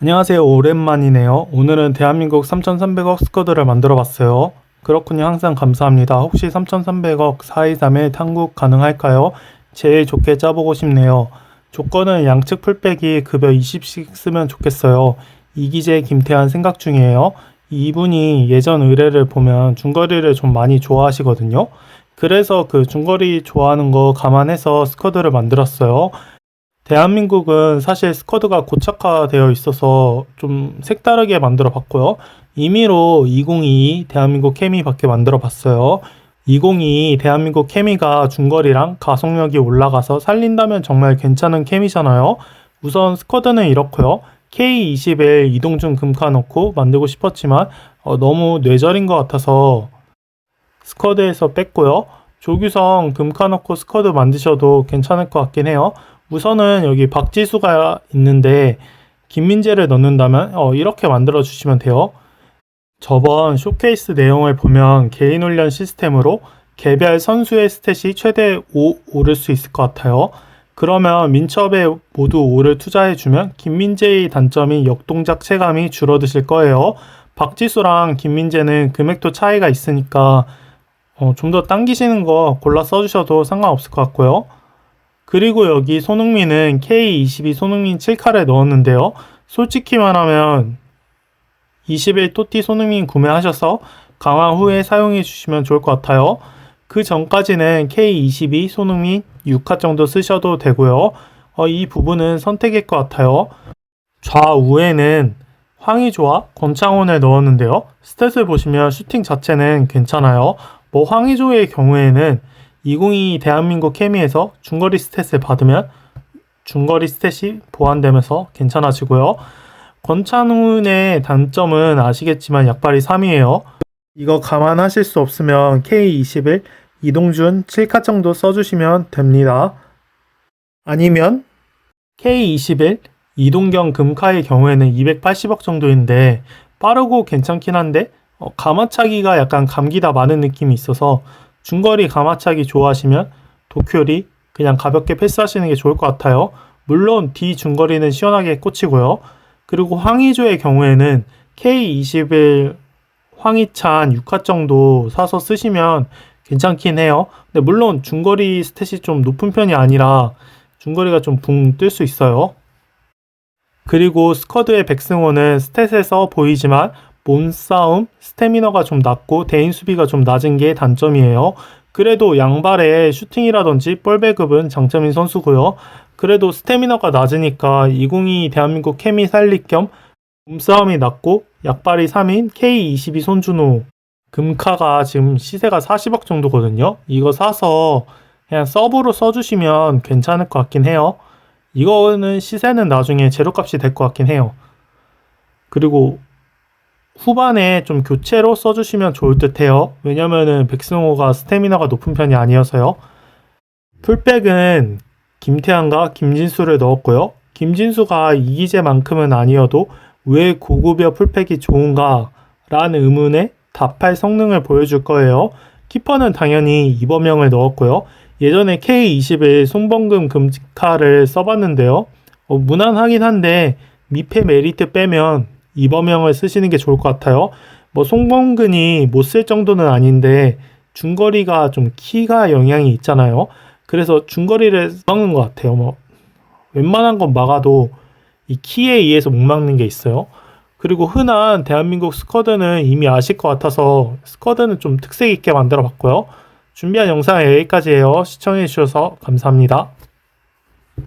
안녕하세요. 오랜만이네요. 오늘은 대한민국 3,300억 스쿼드를 만들어 봤어요. 그렇군요. 항상 감사합니다. 혹시 3,300억 423에 탕국 가능할까요? 제일 좋게 짜보고 싶네요. 조건은 양측 풀백이 급여 20씩 쓰면 좋겠어요. 이기재 김태환 생각 중이에요. 이분이 예전 의뢰를 보면 중거리를 좀 많이 좋아하시거든요. 그래서 그 중거리 좋아하는 거 감안해서 스쿼드를 만들었어요. 대한민국은 사실 스쿼드가 고착화되어 있어서 좀 색다르게 만들어 봤고요. 임의로 2022 대한민국 케미 밖에 만들어 봤어요. 2022 대한민국 케미가 중거리랑 가속력이 올라가서 살린다면 정말 괜찮은 케미잖아요. 우선 스쿼드는 이렇고요. K21 이동준 금카 넣고 만들고 싶었지만 어, 너무 뇌절인 것 같아서 스쿼드에서 뺐고요. 조규성 금카 넣고 스쿼드 만드셔도 괜찮을 것 같긴 해요. 우선은 여기 박지수가 있는데 김민재를 넣는다면 어, 이렇게 만들어 주시면 돼요. 저번 쇼케이스 내용을 보면 개인 훈련 시스템으로 개별 선수의 스탯이 최대 5 오를 수 있을 것 같아요. 그러면 민첩에 모두 5를 투자해주면 김민재의 단점이 역동작 체감이 줄어드실 거예요. 박지수랑 김민재는 금액도 차이가 있으니까 어, 좀 더 당기시는 거 골라 써주셔도 상관없을 것 같고요. 그리고 여기 손흥민은 K22 손흥민 7카를 넣었는데요. 솔직히 말하면 21 토티 손흥민 구매하셔서 강화 후에 사용해 주시면 좋을 것 같아요. 그 전까지는 K22 손흥민 6카 정도 쓰셔도 되고요. 어, 이 부분은 선택일 것 같아요. 좌우에는 황의조와 권창훈을 넣었는데요. 스탯을 보시면 슈팅 자체는 괜찮아요. 뭐 황의조의 경우에는 2022 대한민국 케미에서 중거리 스탯을 받으면 중거리 스탯이 보완되면서 괜찮아지고요. 권찬훈의 단점은 아시겠지만 약발이 3이에요. 이거 감안하실 수 없으면 K21 이동준 7카 정도 써주시면 됩니다. 아니면 K21 이동경 금카의 경우에는 280억 정도인데 빠르고 괜찮긴 한데 어, 가마차기가 약간 감기다 많은 느낌이 있어서 중거리 가마차기 좋아하시면 도쿄리 그냥 가볍게 패스하시는 게 좋을 것 같아요. 물론 D 중거리는 시원하게 꽂히고요. 그리고 황의조의 경우에는 K21 황희찬 6화 정도 사서 쓰시면 괜찮긴 해요. 근데 물론 중거리 스탯이 좀 높은 편이 아니라 중거리가 좀 붕 뜰 수 있어요. 그리고 스쿼드의 백승호는 스탯에서 보이지만 몸싸움, 스태미너가 좀 낮고 대인 수비가 좀 낮은 게 단점이에요. 그래도 양발의 슈팅이라든지 볼 배급은 장점인 선수고요. 그래도 스태미너가 낮으니까 2022 대한민국 케미 살릴 겸 몸싸움이 낮고 약발이 3인 K22 손준호 금카가 지금 시세가 40억 정도거든요. 이거 사서 그냥 서브로 써주시면 괜찮을 것 같긴 해요. 이거는 시세는 나중에 재료값이 될 것 같긴 해요. 그리고 후반에 좀 교체로 써주시면 좋을 듯 해요. 왜냐면은 백승호가 스태미너가 높은 편이 아니어서요. 풀백은 김태환과 김진수를 넣었고요. 김진수가 이기재만큼은 아니어도 왜 고급여 풀백이 좋은가? 라는 의문에 답할 성능을 보여줄 거예요. 키퍼는 당연히 이범영을 넣었고요. 예전에 K21 손범금 금카를 써봤는데요. 어, 무난하긴 한데 미패 메리트 빼면 이범영을 쓰시는 게 좋을 것 같아요. 뭐 송범근이 못 쓸 정도는 아닌데 중거리가 좀 키가 영향이 있잖아요. 그래서 중거리를 막는 것 같아요. 뭐 웬만한 건 막아도 이 키에 의해서 못 막는 게 있어요. 그리고 흔한 대한민국 스쿼드는 이미 아실 것 같아서 스쿼드는 좀 특색 있게 만들어 봤고요. 준비한 영상 여기까지예요. 시청해 주셔서 감사합니다.